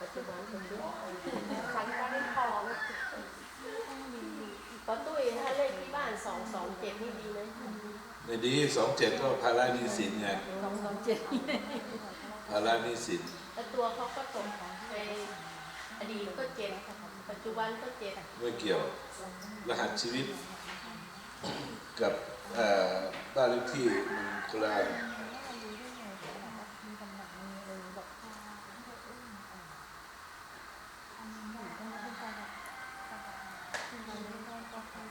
ปัจจุบันวันก็ได้ทองป้าตุ้ยถ้าเลขที่บ้านสองสองเจ็ดนี่ดีไหมในดีสองเจ็ดก็ภาระหนี้สินไงสองสองเจ็ดภาระหนี้สินแล้วตัวเขาก็ตกในอดีตก็เจ็ดปัจจุบันก็เจ็ดไม่เกี่ยว รหัสชีวิต กับเอ่อบ้านเลขที่มันคนละอันแต่หนึ่งเราราแข่งเราเวลาเราติดต่อเราก็อยู่ที่สองสองเจ็ด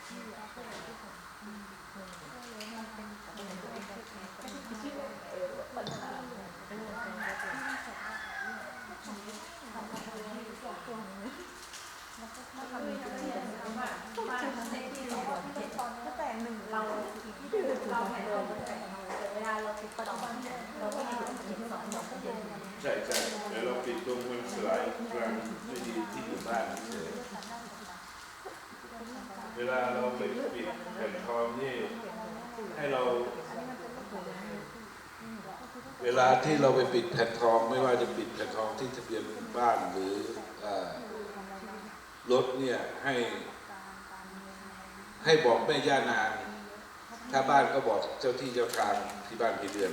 ใช่ใช่เดี๋ยวเราปิดตรงมันสลายกลางไม่ดีที่อยู่บ้านเฉย เวลาเราไปปิดแผ่นทองนี่ให้เรา เวลาที่เราไปปิดแผ่นทอง ไม่ว่าจะปิดแผ่นทองที่ทะเบียนบ้านหรือรถเนี่ยให้ ให้บอกแม่ย่านางถ้าบ้านก็บอกเจ้าที่เจ้าทางที่บ้านที่เดือน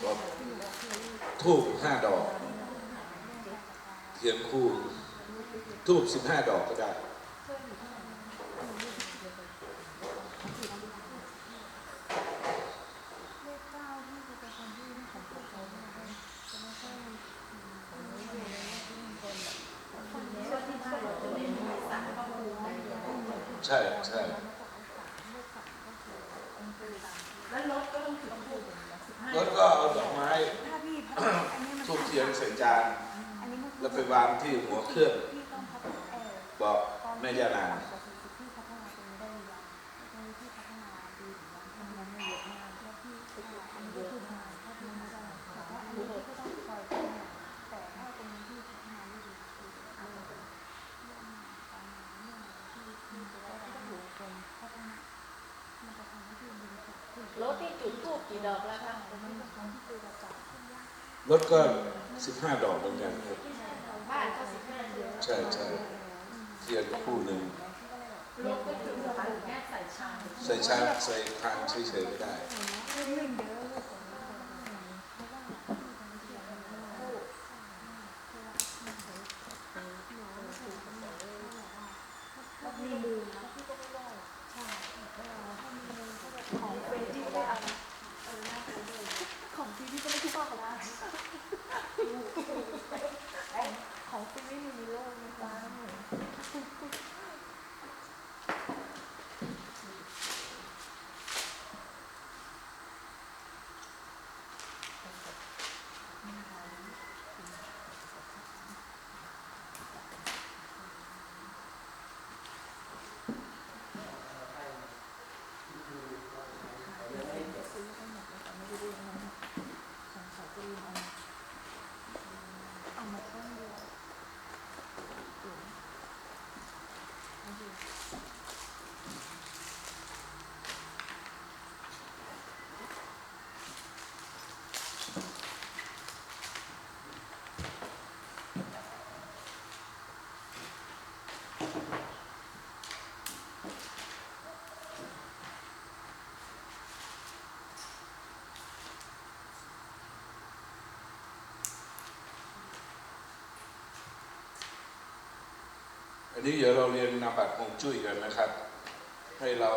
ขอทูบห้าดอก เทียนคู่ทูบสิบห้าดอกก็ได้ ใช่ใช่แล้วรถก็ต้องถึงถูกรถก็เอาดอกไม้ถ้าพี่พัดอันนี้มันทูบเทียนใส่จานอันนี้มันแล้วไปวางที่หัวเครื่องพี่ต้องพัฒนาเออบอกแม่ย่านาง กี่ดอกแล้วคะแต่มันเป็นของที่คือเราจะรถก็สิบห้าดอกเหมือนกันครับบ้านก็สิบห้าเดือนใช่ใช่เทียนคู่หนึ่งรถก็จุดประมาณแค่ใส่ชามใส่ชาใส่ทางเฉยๆไม่ได้ มีลืมนะพี่ก็ไม่ได้ใช่ของเฟรนที่ก็ได้เออน่าจะด้วยของฟรีพี่ก็ไม่คิดว่าเขาได้ของฟรีไม่มีในโลกนะจ๊ะ เอามาต้นเดียว อั นนี้เดี๋ยวเราเรียนนาบัตรฮวงจุ้ยกันนะครับ ให้เรา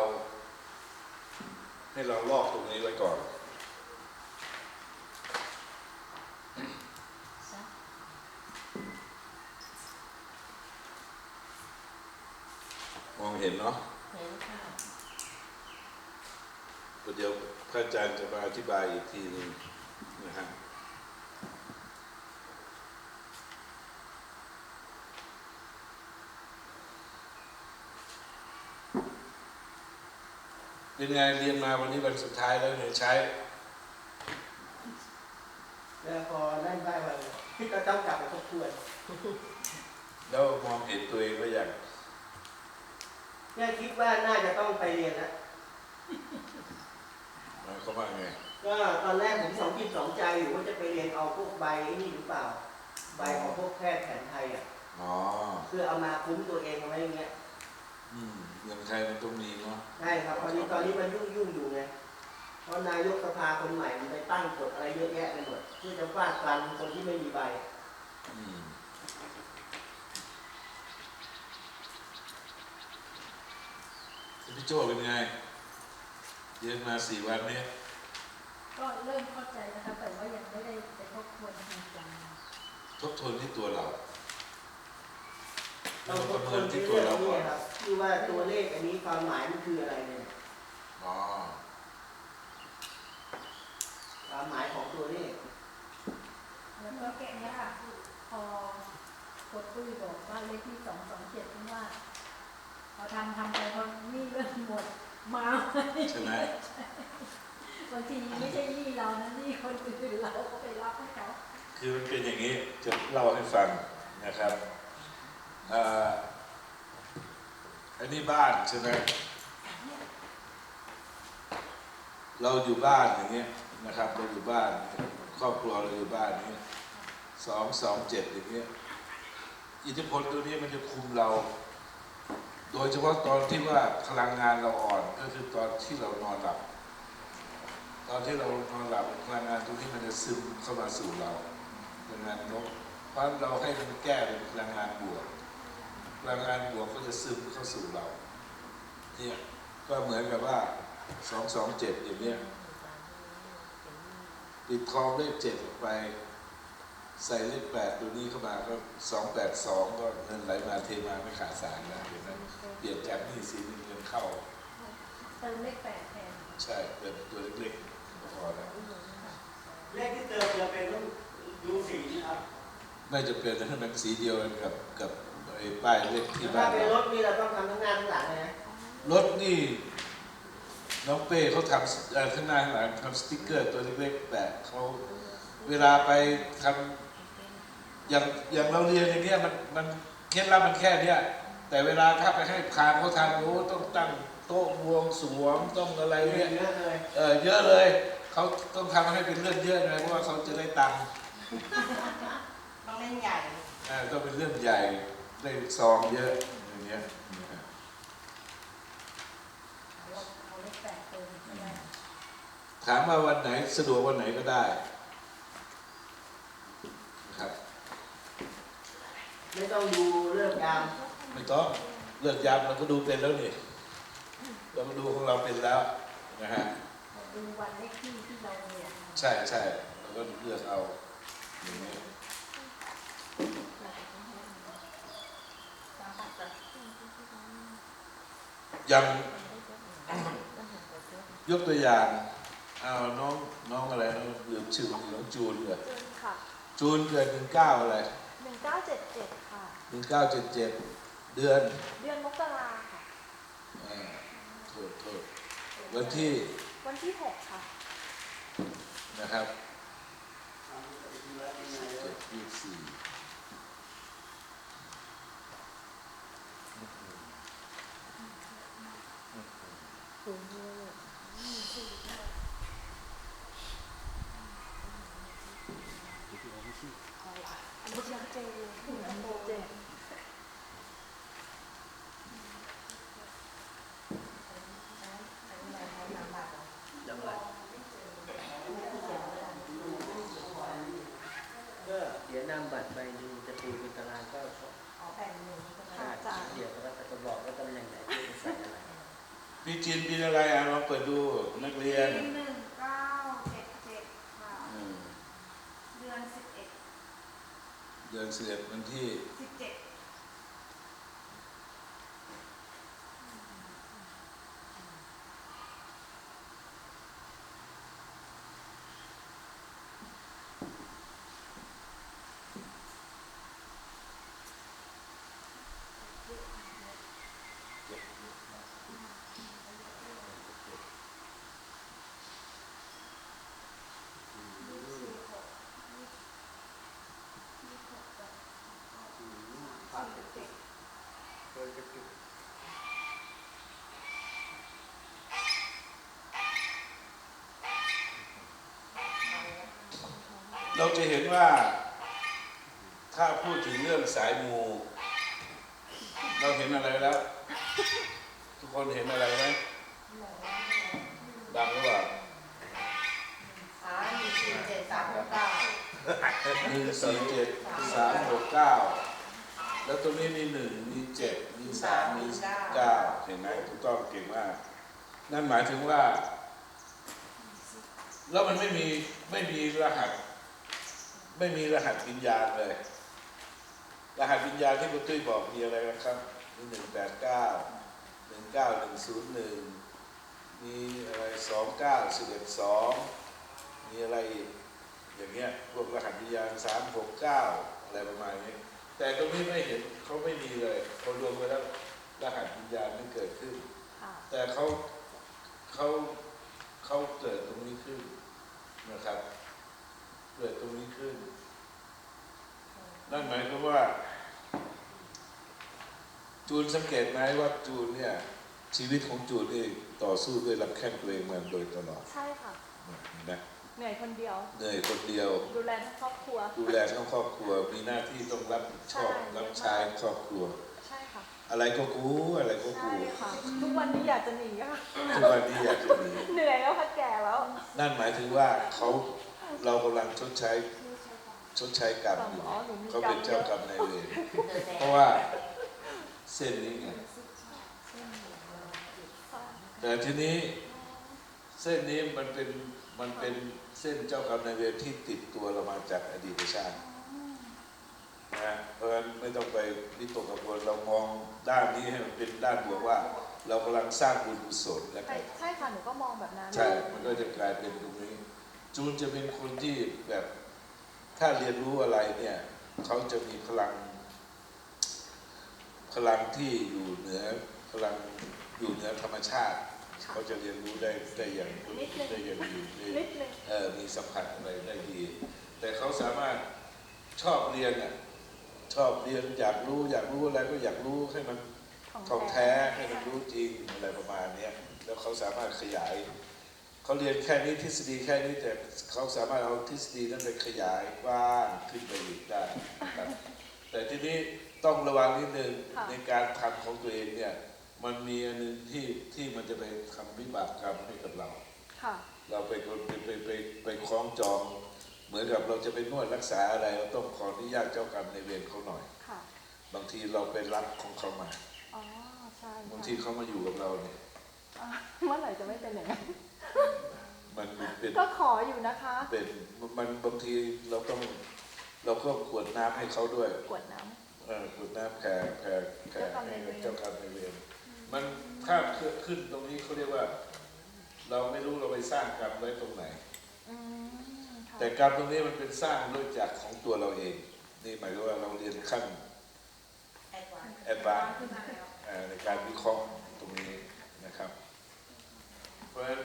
ให้เราลอกตรงนี้ไว้ก่อนมองเห็นเนาะเห็นค่ะเดี๋ยวพระอาจารย์จะมาอธิบายอีกทีหนึงนะฮะ เป็นไงเรียนมาวันนี้วันสุดท้ายแล้วเนี่ยใช้ แล้วพอนั่นได้วันก็ต้องกลับไปทบทวนแล้วมองเห็นตัวเองว่าอย่างเนี่ยคิดว่าน่าจะต้องไปเรียนแล้วหมายความว่าไงกก็ตอนแรกผมสองจิตสองใจอยู่ว่าจะไปเรียนเอาพวกใบไอ้นี่หรือเปล่า ใบของพวกแพทย์แผนไทยอะอ๋อเพื่อเอามาคุ้มตัวเองเอาไว้อย่างเงี้ย อืมเงินใครมันต้องมีเนาะใช่ครับตอนนี้ตอนนี้มันยุ่งยุ่งๆอยู่ไงเพราะนายกสภาคนใหม่มันไปตั้งกฎอะไรเยอะแยะไปหมดเพื่อจะฟาดฟันคนที่ไม่มีใบอืมพี่โจ้เป็นไงเรียนมาสี่วันเนี้ยก็เริ่มเข้าใจนะคะแต่ว่ายังไม่ได้ไปทบทวนจริงจังทบทวนที่ตัวเราต้อง เราทปบระทเมิวนนที่ที่ตัเรื่วองเรานี้ก่อนครับที่ว่าตัวเลขอันนี้ความหมายมันคืออะไรเนี่ย อ๋อความหมายของตัวเลขแล้วก็แกะเนี่ยค่ะ พอคนตุ้ยบอกว่าเลขที่สองสองเจ็ดว่า พอทำทำไปพอนี่เริ่มหมดมาใช่ไหมบางทีไม่ใช่หนี่เรานะหนี่คนอื่นเราก็ไปรับให้เขา คือมันเป็นอย่างนี้จะเล่าให้ฟังนะครับ อันนี้บ้านใช่ไหมเราอยู่บ้านอย่างเงี้ยนะครับเราอยู่บ้าน ครอบครัวเราอยู่บ้านนี้สองสองเจ็ดอย่างเงี้ยอิทธิพลตัวนี้มันจะคุมเรา โดยเฉพาะตอนที่ว่าพลังงานเราอ่อนก็คือตอนที่เรานอนหลับ ตอนที่เรานอนหลับพลังงานตรงนี้มันจะซึมเข้ามาสู่เราพลังงานลบเพราะเราให้มันแก้เป็นพลังงานบวก พลังงานบวกก็จะซึมเข้าสู่เราเนี่ยก็เหมือนกับว่าสองสองเจ็ดอย่างเนี้ยปิดทองเลขเจ็ดออกไป ใส่เลขแปดตัวนี้เข้ามาก็สองแปดสองก็เงินไหลมาเทมาไม่ขาดสายนะเห็นไหมเปลี่ยนจากหนี้สินเป็นเงินเข้าเติมเลขแปดแทนใช่เป็นตัวเล็กๆก็พอแล้วเลขที่เติมจะเป็นต้องดูสีนะครับไม่จะเป็นให้มันสีเดียวกันกับกับ ไอ้ป้ายเลขที่ถ้าบ้านเป็นเรารถนี่เราต้องทำทั้งหน้าทั้งหลังเลยนะรถนี่น้องเป้เขาทำเอ่อข้างหน้าข้างหลังทำสติ๊กเกอร์ตัวเล็กๆแปะเขาเวลาไปทำอย่างอย่างเราเรียนอย่างเนี้ยมันมันเคล็ดลับมันแค่เนี้ยแต่เวลาถ้าไปให้พรามเขาทำโอ้ต้องตั้งโต๊ะบวงสรวงต้องอะไรเยเนี่ย อะเลยเออเยอะเลยเขาต้องทำให้เป็นเรื่องเยอะเลยเพราะว่าเขาจะได้ตังค์ต้องเล่นใหญ่อ่าต้องเป็นเรื่องใหญ่ ได้ซองเยอะอย่างเงี้ยเอาเอาเลขแปดเติมก็ได้ถามว่าวันไหนสะดวกวันไหนก็ได้ครับ ไม่ต้องดูเรื่องยามไม่ต้องเลือกยามเราก็ดูเป็นแล้วนี่เราก็ดูของเราเป็นแล้วนะฮะดูวันเลขที่ที่เราเรียนใช่ใช่เราก็เลือกเอาอย่างนี้ ยังยกตัวอย่างเอาน้องน้องอะไรน้องลืมชื่อมันน้องจูนเลยจนค่ะจูนเกิดหนึ่งเก้าอะไรหนึ่งเก้าเจ็ดเจ็ดค่ะหนึ่งเก้าเจ็ดเจ็ดเดือน เดือนมกราค่ะอ่าโทษโทษวันที่ วันที่หกค่ะ นะครับเจ็ดยี่สิ บสี่ก็เดี๋ยวนำบัตรไปดูจะปูเป็นตารางก็ชอบเอาแผ่นหนึ่งก็ได้ค่ะอาจารย์เดี๋ยวก็จะบอกว่าตำแหน่งไหนที่จะใส่อะไรพี่จีนปีอะไรอะลองเปิดดูนักเรียน ปีหนึ่งเก้าเจ็ดเจ็ดค่ะ อืม เดือนสิบเอ็ด เดือน สิ กันเราจะเห็นว่า ถ้าพูดถึงเรื่องสายมู เราเห็นอะไรแล้ว ทุกคนเห็นอะไรไหมดังหรือเปล่นึ่งสี่เจ็ดสามหกเก้าหนึ่งสี่เจ็ดสามหกเก้าแล้วตรงนี้มีหนึ่ง มีเจ็ดมีสามีเก้าเห็นไหมถูกต้องเก่งมาก นั่นหมายถึงว่า แล้วมันไม่มีไม่มีรหัส ไม่มีรหัสวิญญาณเลย รหัสวิญญาณที่คุณตุ้ยบอกมีอะไรนะครับมีหนึ่งแปดเก้าหนึ่งเก้าหนึ่งศูนย์หนึ่งมีอะไรสองเก้าสิบเอ็ดสองมีอะไรอย่างเงี้ยพวกรหัสวิญญาณสามหกเก้าอะไรประมาณนี้ แต่ตรงนี้ไม่เห็นเขาไม่มีเลยพอรวมกันแล้วรหัสวิญญาณไม่เกิดขึ้นค่ะแต่เขาเขาเขาเกิดตรงนี้ขึ้นนะครับ เกิดตรงนี้ขึ้น นั่นหมายความว่า จูนสังเกตไหมว่าจูนเนี่ย ชีวิตของจูนเองต่อสู้ด้วยลำแข้งตัวเองมาโดยตลอด ใช่ค่ะนะ เหนื่อยคนเดียว เหนื่อยคนเดียว ดูแลทั้งครอบครัว ดูแลทั้งครอบครัว มีหน้าที่ต้องรับผิดชอบใช่รับใช้ครอบครัว ใช่ค่ะ อะไรก็กูอะไรก็ใช่กูค่ะ ทุกวันนี้อยากจะหนีค่ะ ทุกวันนี้อยากจะหนี เหนื่อยแล้วค่ะแก่แล้ว นั่นหมายถึงว่าเขาเรากำลังชดใช้ชดใช้กรรมอยู่อ๋อหนูมีเขากรรเป็นมเยเจ้าอะกรรมนายเวรเดินแดเพงราะว่าเส้นนี้ไงค่ะแต่ทีนี้เส้นนี้มันเป็นมันเป็นเส้นเจ้ากรรมนายเวรที่ติดตัวเรามาจากอดีตชาตินะเพราะฉะนั้นไม่ต้องไปวิตกกังวลเรามองด้านนี้ให้มันเป็นด้านบวกว่า เรากำลังสร้างบุญกุศลแล้วใช่กันใช่ค่ะหนูก็มองแบบนั้นใช่ มันก็จะกลายเป็นตรงนี้ จูนจะเป็นคนที่แบบถ้าเรียนรู้อะไรเนี่ยเขาจะมีพลัง พลังที่อยู่เหนือพลังอยู่เหนือธรรมชาติค่ะ เขาจะเรียนรู้ได้ได้อย่างนิดนึงได้อย่างดีได้นิดนึงเออมีสัมผัสอะไรได้ดี แต่เขาสามารถชอบเรียนอะชอบเรียนอยากรู้อยากรู้อะไรก็อยากรู้ให้มันของแท้ให้มันรู้จริงอะไรประมาณเนี้ยแล้วเขาสามารถขยายเขาเรียนแค่นี้ทฤษฎีแค่นี้แต่เขาสามารถเอาทฤษฎีนั้นไปขยายกว้างขึ้นไปอีกได้นะครับแต่ทีนี้ต้องระวังนิดนึงค่ะในการทำของตัวเองเนี่ย มันมีอันหนึงที่ที่มันจะไปทำวิบากกรรมให้กับเราค่ะเราไปคนไปไปไปไปคล้องจอง เหมือนกับเราจะไปนวดรักษาอะไรเราต้องขออนุญาตเจ้ากรรมในายเวรเขาหน่อยค่ะบางทีเราไปรับของเขามาอ๋อใช่บางทีเขามาอยู่กับเราเนี่ยอะเมื่อไหร่จะไม่เป็นอย่างนั้นมันเป็นก็ขออยู่นะคะ เป็นมันบางทีเราต้องเราก็ขวดน้ำให้เขาด้วย กวดน้เออขวดน้ำแผ่แผ่แผ่เจ้ากรรมให้นายเวรเจ้ากรร มนายเวรมันถ้าขึ้นตรงนี้เขาเรียกว่า เราไม่รู้เราไปสร้างกรรมไว้ตรงไหนำอืมค่ะแต่กรรมตรงนี้มันเป็นสร้างด้วยจากของตัวเราเอง นี่หมายถึงว่าเราเรียนขั้นแอดวานซ์แอดวานซ์ในการวิเคราะห์ตรงนี้นะครับ เพราะฉะนั้น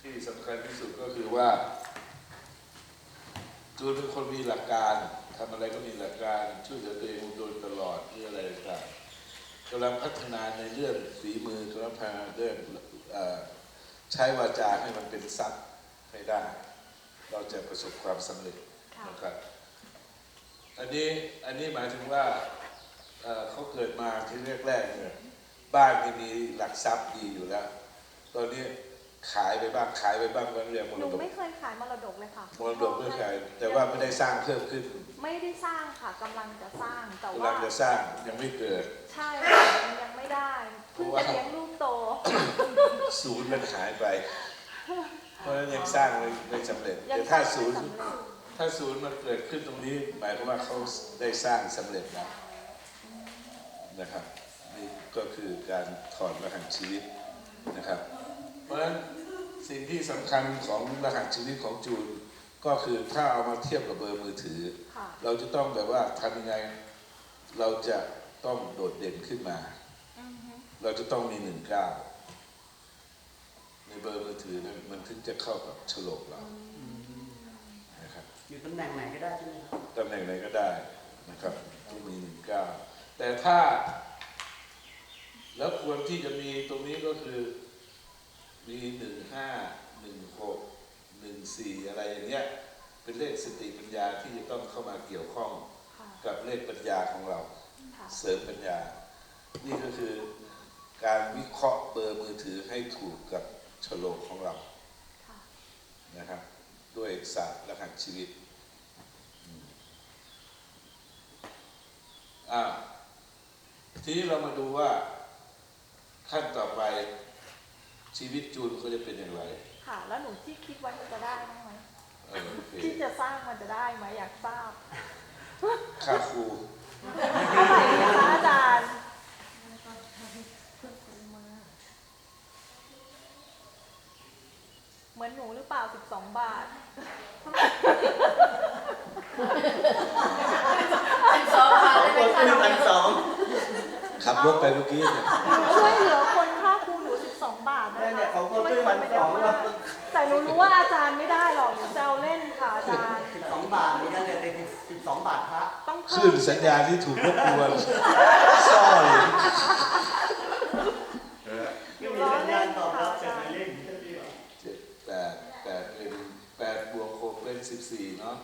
ที่สำคัญที่สุดก็คือว่าจูนเป็นคนมีหลักการทำอะไรก็มีหลักการ ช่วยเหลือตัวเองโดยตลอดเรื่องอะไรต่างๆ กำลังพัฒนาในเรื่องฝีมือกำลังพัฒนาเรื่องเอ่อใช้วาจาให้มันเป็นทรัพย์ให้ได้ เราจะประสบความสำเร็จค่ะนะครับอันนี้อันนี้หมายถึงว่าเอ่อเขาเกิดมาที่แรกๆเนี่ยบ้านไม่มีหลักทรัพย์ดีอยู่แล้ว ตอนนี้ ขายไปบ้างขายไปบ้างมันเรียกมหรนูดกไม่เคยขายมรดกเลยค่ะมรดกไม่ขายแต่ว่าไม่ได้สร้างเพิ่มขึ้นไม่ได้สร้างค่ะกำลังจะสร้างแต่กำว่าลังจะสร้างยังไม่เกิด ใช่ค่ะยังยังไม่ได้เพิ่งจะเลี้ยงลูกโต ศูนย์มันหายไป เพราะฉะนั้นยังสร้างไม่ไม่สำเร็จยังแต่สถ้าร้างศูไม่นย์สำเร็จถ้าศูนย์มันเกิดขึ้นตรงนี้ หมายความว่าเขาได้สร้างสำเร็จแล้วนะครับนี่ก็คือการถอดรหัสชีวิตนะครับ เพราะฉะนั้นสิ่งที่สำคัญของรหัสชีวิตของจูน ก็คือถ้าเอามาเทียบกับเบอร์มือถือค่ะเราจะต้องแบบว่าทำยังไง เราจะต้องโดดเด่นขึ้นมาอือฮึเราจะต้องมีหนึ่งเก้าในเบอร์มือถือนั้นมันถึงจะเข้ากับโฉลกเรานะครับอยู่ตำแหน่งไหนก็ได้ใช่ไหมครับตำแหน่งไหนก็ได้นะครับที่มีหนึ่งเก้าแต่ถ้า แล้วควรที่จะมีตรงนี้ก็คือ มีหนึ่งห้าหนึ่งหกหนึ่งสี่อะไรอย่างเงี้ยเป็นเลขสติปัญญาที่จะต้องเข้ามาเกี่ยวข้องค่ะกับเลขปัญญาของเราค่ะเสริมปัญญา นี่ก็คือการวิเคราะห์เบอร์มือถือให้ถูกกับโฉลกของเราค่ะนะครับ ด้วยศาสตร์รหัสชีวิตอืมอ่าทีนี้เรามาดูว่าขั้นต่อไป ชีวิตจูนเขาจะเป็นอย่างไร ค่ะ แล้วหนูที่คิดไว้มันจะได้บ้างไหมเออโอเคที่จะสร้างมันจะได้ไหมอยากทราบค่าครูเท่าไหร่ดีคะอาจารย์เหมือนหนูหรือเปล่า12บาทพันสองบาทสองได้ไหคมนคะขึ้นพันสองขับรถไปเมื่อกี้เนี่ยช่วยเหลือคนค่าครูหนู12บาทนะนั่ นเนี่ยคะเขาก็ขึ้นพันสองแล้วแต่หนูรู้ว่าอาจารย์ไม่ได้หรอกหนูจะเอาเล่นค่ะอาจารย์ สิบสองบาทนี่นั่นเนี่ยเป็นสิบสองบาทพระต้องคเพิ่ลื่มนสัญญาณที่ถูกรบกวนซ่อยไม่มีสัญญาณตอบรับจากในเล่นเจ็ดแปดแปดเป็นแปดบวกหกเป็นสิบสี่เนาะ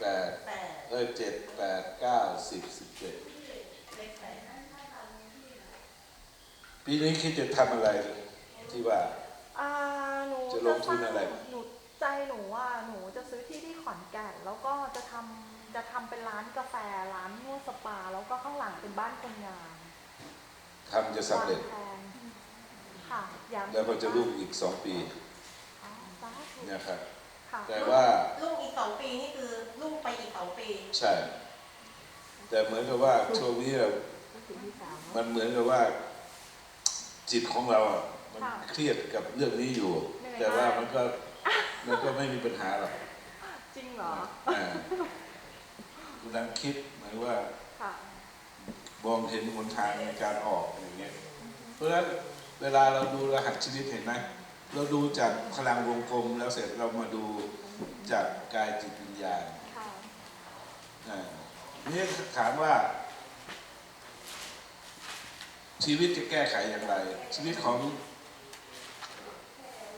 แปดแปดเออเจ็ดแปดเก้าสิบสิบเจ็ด เลขแปด ปีนี้คิดจะทำอะไรที่ว่า อ่าหนูจะลงทุนอะไร หนูใจหนูว่าหนูจะซื้อที่ที่ขอนแก่นแล้วก็จะทำจะทำเป็นร้านกาแฟร้านนวดสปา แล้วก็ข้างหลังเป็นบ้านคนงานทำจะสำเร็จ วางแผนค่ะอยากแล้วก็จะรุ่งอีกสองปีอ๋อสาธุนะครับ ค่ะแต่ว่าลูกอีกสองปีนี่คือลูกไปอีกสองปี ใช่ แต่เหมือนกับว่าช่วงนี้เรา มันเหมือนกับว่า จิตของเราอะมันเครียดกับเรื่องนี้อยู่แต่ว่ามันก็มันก็ไม่มีปัญหาหรอกจริงเหรอ อ่ากำลังคิดหมายว่าค่ะ มองเห็นหนทางในการออกอย่างเงี้ยเพราะฉะนั้นเวลาเราดูรหัสชีวิตเห็นไหมเราดูจากพลังวงกลมแล้วเสร็จเรามาดูจากกายจิตวิญญาณ ค่ะ อ่านี่ถามว่า ชีวิตจะแก้ไขอย่างไร ชีวิตของ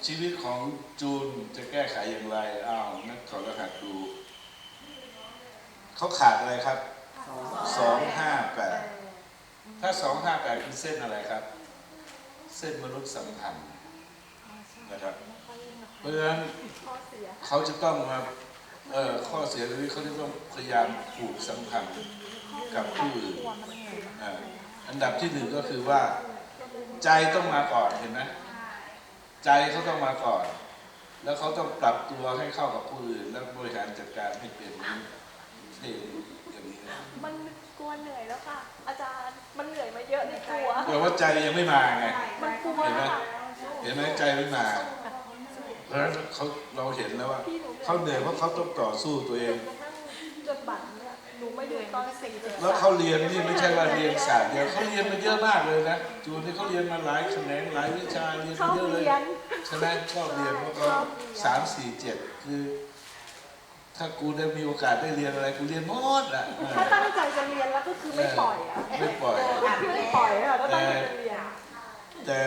ชีวิตของจูนจะแก้ไขอย่างไรอ้าวนักขอรหัสดูเขาขาดอะไรครับสองห้าแปดถ้าสองห้าแปดคือเส้นอะไรครับ เส้นมนุษย์สัมพันธ์นะครับเพราะฉะนั้นเขาจะต้องมาเอ่อข้อเสียตรงนี้เขาจะต้องพยายามผูกสัมพันธ์กับผู้อื่นตัวมัน อยมากอ่าอันดับที่หนึ่งก็คือว่า ใจต้องมาก่อนเห็นไหมใจเขาต้องมาก่อน แล้วเขาต้องปรับตัวให้เข้ากับผู้อื่นแล้วบริหารจัดการให้เป็นนี้ให้อย่างนี้นะมันกลัวเหนื่อยแล้วค่ะ อาจารย์มันเหนื่อยมาเยอะในกลัวแต่ว่าใจยังไม่มาไงมันกลัวเห็นไหมค่ะเห็นไหมใจไม่มา เพราะฉะนั้นเขาเราเห็นแล้วว่าเขาเหนื่อยเพราะเขาต้องต่อสู้ตัวเองจนกระทั่งจนบัตรเนี่ย หนูมาอยู่ตอนสี่เดือนแล้วเขาเรียนนี่ไม่ใช่ว่าเรียนศาสตร์เดียวเขาเรียนมาเยอะมากเลยนะจูนนี่เขาเรียนมาหลายแขนงหลายวิชาเรียนชอมาบเยอะเลยเรียนใช่ไหมชอบเรียนเพราะเขาสามสี่เจ็ดคือ ถ้ากูได้มีโอกาสได้เรียนอะไรกูเรียนหมดอะถ้าตั้งใจจะเรียนแล้วก็คือไม่ปล่อยอะไม่ปล่อยไม่ปล่อยอะก็ตั้งใจจะเรียนแต่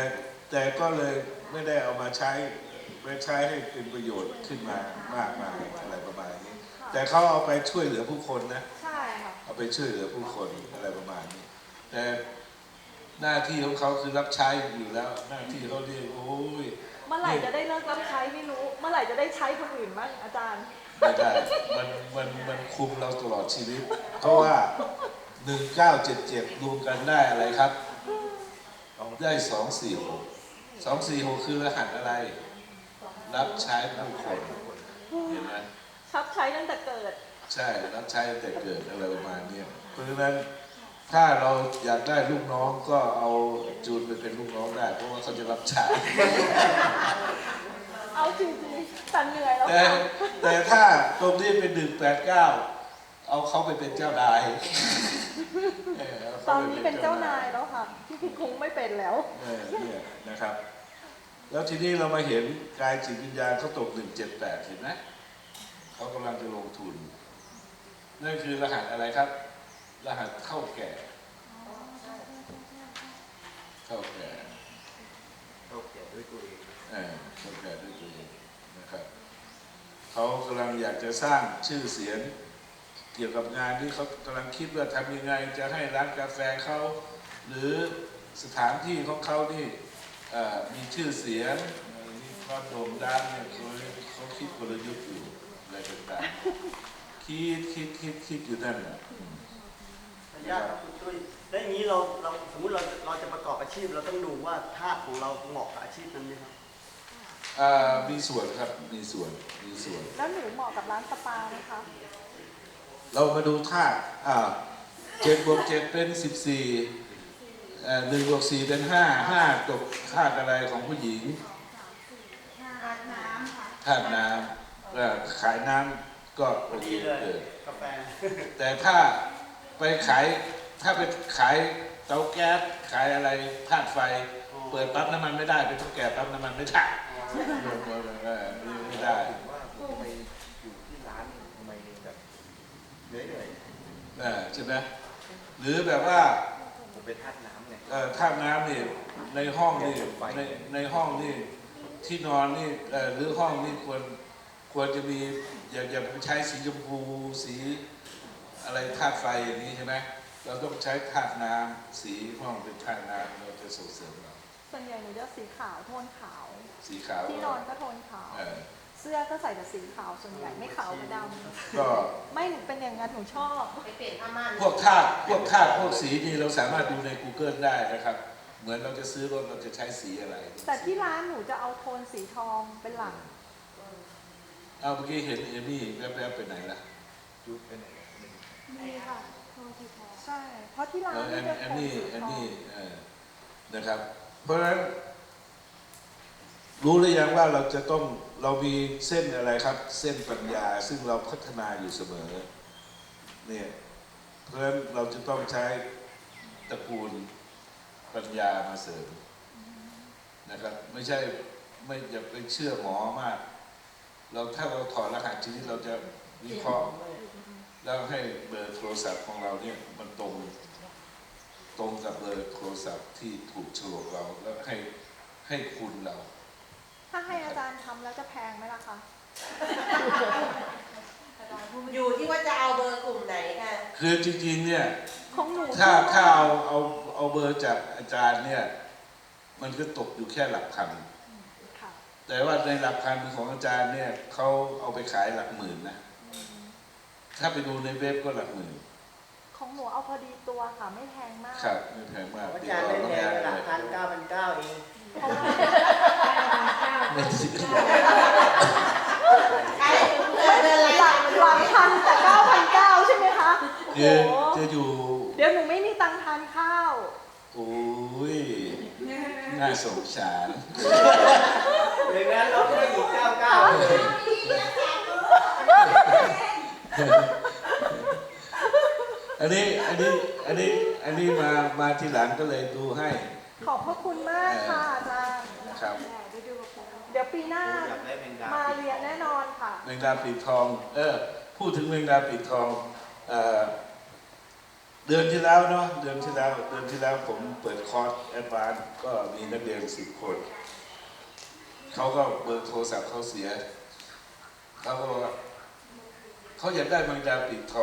แต่ก็เลยไม่ได้เอามาใช้ไปใช้ให้เป็นประโยชน์ขึ้นมามากมายอะไรประมาณนี้ แต่เขาเอาไปช่วยเหลือผู้คนนะใช่ค่ะเอา ไปช่วยเหลือผู้คนอะไรประมาณนี้ แต่หน้าที่ของเขาคือรับใช้อยู่แล้ว หน้าที่เขาเรียกโอ้ยเมื่อไหร่จะได้เลิกรับใช้ไม่รู้ เมื่อไหร่จะได้ใช้คนอื่นบ้างอาจารย์ไม่ได้มันมันมันคุมเราตลอดชีวิต เพราะว่า1977รวมกันได้อะไรครับได้246 246คือรหัสอะไร รับใช้ผู้คนเห็นไหมชับใช้ตั้งแต่เกิด ใช่รับใช้ตั้งแต่เกิดอะไรประมาณเนี้ยเพราะฉะนั้นถ้าเราอยากได้ลูกน้องก็เอาจูนไปเป็นลูกน้องได้ เพราะว่าเขาจะรับใช้เอาจริงๆแต่เหนื่อยแล้วแต่ค่ะแต่ถ้าตรงนี้เป็นหนึ่งแปดเก้าเอาเขาไปเป็นเจ้านายเออเอาตเขาอนไปนี้เป็นเจ้านายแล้วค่ะคงไม่เป็นแล้วเออเนี่ยนะครับ แล้วทีนี้เรามาเห็นกายจิตวิญญาณเขาตกหนึ่งเจ็ดแปดเห็นไหมเขากำลังจะลงทุน นั่นคือรหัสอะไรครับ รหัสเข้าแก่ เข้าแก่เราเขียนด้วยตัวเองเออเขาแก่ด้วยตัวเองนะครับเขากำลังอยากจะสร้างชื่อเสียงเกี่ยวกับงานที่เขากำลังคิดว่าทำยังไงจะให้ร้านกาแฟเขาหรือสถานที่ของเขานี่มีชื่อเสียงมีความโด่งดังเนี่ยเขาเขาคิดกลยุทธ์อยู่อะไรต่างๆ คิดคิดคิดคิดอยู่นั่นน่ะขออนุญาตครับคุณตุ้ยแล้วอย่างนี้เราเราสมมติเราเราจะประกอบอาชีพเราต้องดูว่าธาตุของเราเหมาะกับอาชีพนั้นไหมครับอ่ามีส่วนครับมีส่วนมีส่วน แล้วหนูเหมาะกับร้านสปาไหมคะเรามาดูธาตุอ่าเจ็ดบวกเจ็ดเป็นสิบสี่หนึ่งบวกสี่เป็นห้าห้าตกธาตุอะไรของผู้หญิงอาบน้ำค่ะธาตุน้ำเอ่อขายน้ำ ก็โอเคดีเลยเออกาแฟแต่ถ้าไปขายถ้าไปขายเตาแก๊สขายอะไรธาตุไฟ เปิดปั๊บน้ำมันไม่ได้เป็นทุกแก่ปั๊บน้ำมันไม่ได้เออไม่ได้ว่าทำไมอยู่ที่ร้านทำไมแบบเหนื่อยเหนื่อยเออใช่ไหมหรือแบบว่าผมเป็นธาตุน้ำไงเอ่อท่าน้ำนี่ในห้องนี่ในในห้องนี่ที่นอนนี่เอ่อหรือห้องนี่ควร ควรจะมีอย่าอย่าไปใช้สีชมพูสีอะไรธาตุไฟอย่างนี้ใช่ไหมเราต้องใช้ธาตุน้ำสีห้องเป็นธาตุน้ำเราจะส่งเสริมเราส่วนใหญ่หนูจะสีขาวโทนขาว สีขาวที่นอนก็โทนขาวเออเสื้อก็ใส่แต่สีขาวส่วนใหญ่ไม่ขาวกับดก็ำไม่หนูเป็นอย่างนั้นหนูชอบไปเปลี่ยนผ้าม่านพวกธาตุพวกธาตุพวกสีนี่เราสามารถดูใน Google ได้นะครับ เหมือนเราจะซื้อรถเราจะใช้สีอะไร แต่ที่ร้านหนูจะเอาโทนสีทองเป็นหลัก เอาเมื่อกี้เห็นเอมี่แวบๆไปไหนล่ะจุดไปไหนอะหนึ่งมีค่ะโทนสีทองใช่ เพราะที่ร้านเออนี่จะอันโทนนี้สีอันทองนี้เออนะครับ เพราะฉะนั้นรู้หรือยังว่าเราจะต้องเรามีเส้นอะไรครับ เส้นปัญญาซึ่งเราพัฒนาอยู่เสมอเนี่ยเพราะฉะนั้นเราจะต้องใช้ตระกูลปัญญามาเสริมนะครับ ไม่ใช่ไม่อย่าไปเชื่อหมอมาก เราถ้าเราถอดรหัสชีวิตเราจะวิเคราะห์แล้วให้เบอร์โทรศัพท์ของเราเนี่ยมันตรง ตรงกับเบอร์โทรศัพท์ที่ถูกโฉลกเราแล้วให้ให้คุณเรา ถ้าให้อาจารย์ทำแล้วจะแพงไหมล่ะคะ อยู่ที่ว่าจะเอาเบอร์กลุ่มไหนค่ะคือจริงๆเนี่ย ของหนูถ้าถ้าเอาเอาเอาเบอร์จากอาจารย์เนี่ย มันก็ตกอยู่แค่หลักพันค่ะ แต่ว่าในหลักพันของอาจารย์เนี่ยเขาเอาไปขายหลักหมื่นนะถ้าไปดูในเว็บก็หลักหมื่นของหนูเอาพอดีตัวค่ะไม่แพงมากครับไม่แพงมากอาติดจารย์ต่อไม่น้องแพงยาระดับเลยพันเก้าพันเก้าเองเพราะว่าไม่ใช่ใช่เดือนละหลักหลักพันแต่เก้าพันเก้าใช่ไหมคะโอ้โหคือจะอยู่ เดี๋ยวหนูไม่มีตังค์ทานข้าวโอ้ย น่าสงสารอย่างนั้นเราได้อีกเก้าเก้าเลยอันนี้ อันนี้ อันนี้ อันนี้มา มาทีหลังก็เลยดูให้ ขอบพระคุณมากค่ะอาจารย์นะครับ เดี๋ยวปีหน้า อยากได้แมงดามาเรียนแน่นอนค่ะ แมงดาปีกทอง เออ พูดถึงแมงดาปีกทอง เอ่อ เดือนที่แล้วเนาะเดือนที่แล้ว เดือนที่แล้วผมเปิดคอร์สแอดวานก็มีนักเรียนสิบคน เขาก็เบอร์โทรศัพท์เขาเสีย เขาก็บอกว่าเขาอยากได้บางดาปิดทอง